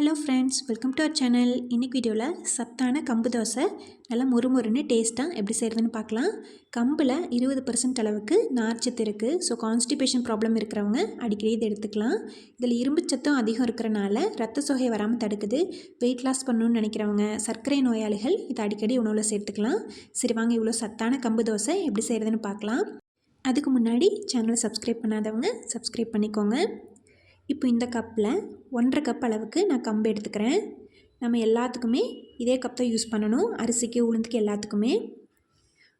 Hello friends welcome to our channel இன்னைக்கு வீடியோவில் சத்தான கம்பு தோசை. நல்லா மொறுமொறுன்னு டேஸ்ட்டாக எப்படி செய்கிறதுன்னு பார்க்கலாம். கம்பில் இருபது பர்சன்ட் அளவுக்கு நார்ச்சத்து இருக்குது ஸோ கான்ஸ்டிபேஷன் ப்ராப்ளம் இருக்கிறவங்க அடிக்கடி இதை எடுத்துக்கலாம். இதில் இரும்பு சத்தம் அதிகம் இருக்கிறனால ரத்த சோகை வராமல் தடுக்குது. வெயிட் லாஸ் பண்ணணும்னு நினைக்கிறவங்க சர்க்கரை நோயாளிகள் இதை அடிக்கடி உணவில் சேர்த்துக்கலாம். சரி வாங்க இவ்வளோ சத்தான கம்பு தோசை எப்படி செய்கிறதுன்னு பார்க்கலாம். அதுக்கு முன்னாடி சேனலை சப்ஸ்கிரைப் பண்ணாதவங்க சப்ஸ்கிரைப் பண்ணிக்கோங்க. இப்போ இந்த கப்பில் ஒன்றரை கப் அளவுக்கு நான் கம்பு எடுத்துக்கிறேன். நம்ம எல்லாத்துக்குமே இதே கப் தான் யூஸ் பண்ணணும். அரிசிக்கு உளுந்துக்கு எல்லாத்துக்குமே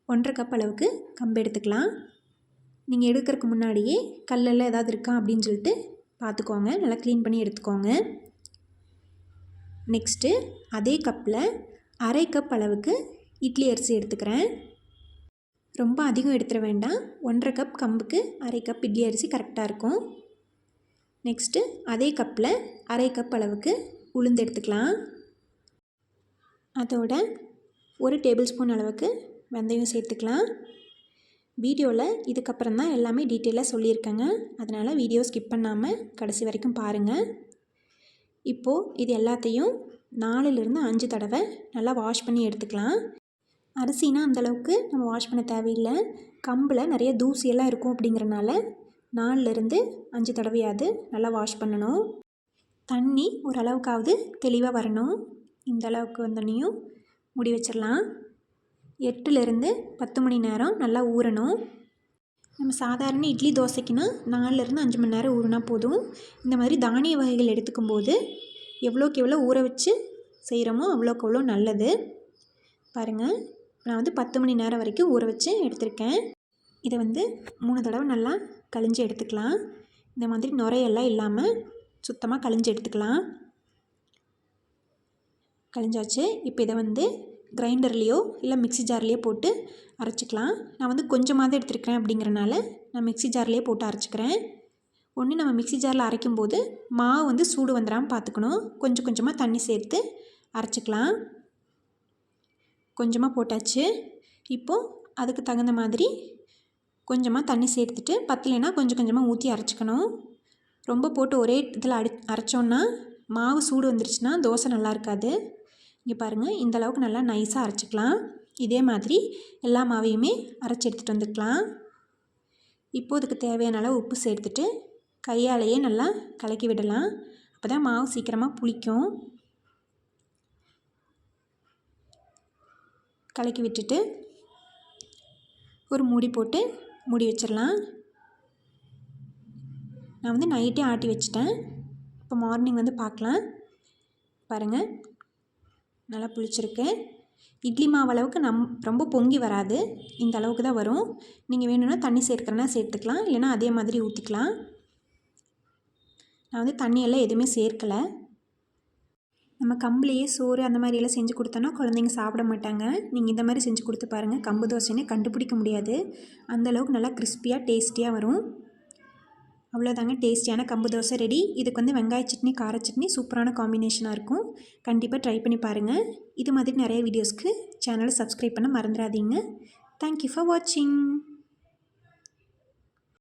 ஒன்றரை கப் அளவுக்கு கம்பு எடுத்துக்கலாம். நீங்கள் எடுக்கிறதுக்கு முன்னாடியே கல்லெல்லாம் ஏதாவது இருக்கா அப்படின்னு சொல்லிட்டு பார்த்துக்கோங்க. நல்லா க்ளீன் பண்ணி எடுத்துக்கோங்க. நெக்ஸ்ட்டு அதே கப்பில் அரை கப் அளவுக்கு இட்லி அரிசி எடுத்துக்கிறேன். ரொம்ப அதிகம் எடுத்துட வேண்டாம். ஒன்றரை கப் கம்புக்கு அரை கப் இட்லி அரிசி கரெக்டாக இருக்கும். நெக்ஸ்ட்டு அதே கப்பில் அரை கப் அளவுக்கு உளுந்து எடுத்துக்கலாம். அதோட ஒரு டேபிள் ஸ்பூன் அளவுக்கு வெந்தயம் சேர்த்துக்கலாம். வீடியோவில் இதுக்கப்புறம் தான் எல்லாமே டீட்டெயிலாக சொல்லியிருக்கேங்க. அதனால் வீடியோ ஸ்கிப் பண்ணாமல் கடைசி வரைக்கும் பாருங்கள் இப்போது இது எல்லாத்தையும் நாலுலேருந்து அஞ்சு தடவை நல்லா வாஷ் பண்ணி எடுத்துக்கலாம். அரிசினா அந்தளவுக்கு நம்ம வாஷ் பண்ண தேவையில்லை. கம்பில் நிறைய தூசியெல்லாம் இருக்கும் அப்படிங்கிறனால நாலுலேருந்து அஞ்சு தடவையாவது நல்லா வாஷ் பண்ணணும். தண்ணி ஓரளவுக்காவது தெளிவாக வரணும். இந்த அளவுக்கு வந்தோடனையும் முடி வச்சிடலாம். எட்டுலேருந்து பத்து மணி நேரம் நல்லா ஊறணும். நம்ம சாதாரண இட்லி தோசைக்குன்னா நாலுலேருந்து அஞ்சு மணி நேரம் ஊறினா போதும். இந்த மாதிரி தானிய வகைகள் எடுத்துக்கும் போது எவ்வளோக்கு எவ்வளோ ஊற வச்சு செய்கிறோமோ அவ்வளோக்கு அவ்வளோ நல்லது. பாருங்கள் நான் வந்து பத்து மணி நேரம் வரைக்கும் ஊற வச்சு எடுத்திருக்கேன். இதை வந்து மூணு தடவை நல்லா கழிஞ்சு எடுத்துக்கலாம். இந்த மாதிரி நுரையெல்லாம் இல்லாமல் சுத்தமாக கழிஞ்சு எடுத்துக்கலாம். கழிஞ்சாச்சு. இப்போ இதை வந்து கிரைண்டர்லேயோ இல்லை மிக்சி ஜார்லேயோ போட்டு அரைச்சிக்கலாம். நான் வந்து கொஞ்சமாக தான் எடுத்துருக்கிறேன் அப்படிங்கிறனால நான் மிக்சி ஜார்லேயே போட்டு அரைச்சிக்கிறேன். ஒன்று நம்ம மிக்சி ஜாரில் அரைக்கும்போது மாவு வந்து சூடு வந்துடாமல் பார்த்துக்கணும் கொஞ்சம் கொஞ்சமாக தண்ணி சேர்த்து அரைச்சிக்கலாம். கொஞ்சமாக போட்டாச்சு. இப்போது அதுக்கு தகுந்த மாதிரி கொஞ்சமாக தண்ணி சேர்த்துட்டு பத்தலைன்னா கொஞ்சம் கொஞ்சமாக ஊற்றி அரைச்சிக்கணும். ரொம்ப போட்டு ஒரே இதில் அடி அரைச்சோன்னா மாவு சூடு வந்துருச்சுன்னா தோசை நல்லா இருக்காது. இங்கே பாருங்கள் இந்த அளவுக்கு நல்லா நைஸாக அரைச்சிக்கலாம். இதே மாதிரி எல்லா மாவையுமே அரைச்சி எடுத்துகிட்டு வந்துக்கலாம். இப்போதுக்கு தேவையான அளவு உப்பு சேர்த்துட்டு கையாலேயே நல்லா கலக்கி விடலாம். அப்போ தான் மாவு சீக்கிரமாக புளிக்கும். கலக்கி விட்டுட்டு ஒரு மூடி போட்டு மூடி வச்சிடலாம். நான் வந்து நைட்டே ஆட்டி வச்சிட்டேன். இப்போ மார்னிங் வந்து பார்க்கலாம். பாருங்கள் நல்லா புளிச்சிருக்கு. இட்லி மாவு அளவுக்கு நம் ரொம்ப பொங்கி வராது. இந்த அளவுக்கு தான் வரும். நீங்கள் வேணும்னா தண்ணி சேர்க்குறனா சேர்த்துக்கலாம். இல்லைனா அதே மாதிரி ஊற்றிக்கலாம் நான் வந்து தண்ணியெல்லாம் எதுவுமே சேர்க்கலை. நம்ம கம்புலேயே சோறு அந்த மாதிரியெல்லாம் செஞ்சு கொடுத்தோன்னா குழந்தைங்க சாப்பிட மாட்டாங்க. நீங்கள் இந்த மாதிரி செஞ்சு கொடுத்து பாருங்கள் கம்பு தோசைன்னு கண்டுபிடிக்க முடியாது. அந்தளவுக்கு நல்லா கிறிஸ்பியாக டேஸ்டியாக வரும். அவ்வளோதாங்க டேஸ்டியான கம்பு தோசை ரெடி. இதுக்கு வந்து வெங்காய சட்னி கார சட்னி சூப்பரான காம்பினேஷனாக இருக்கும். கண்டிப்பாக ட்ரை பண்ணி பாருங்கள் இது மாதிரி நிறைய வீடியோஸ்க்கு சேனலை சப்ஸ்கிரைப் பண்ண மறந்துடாதீங்க. தேங்க்யூ ஃபார் வாட்சிங்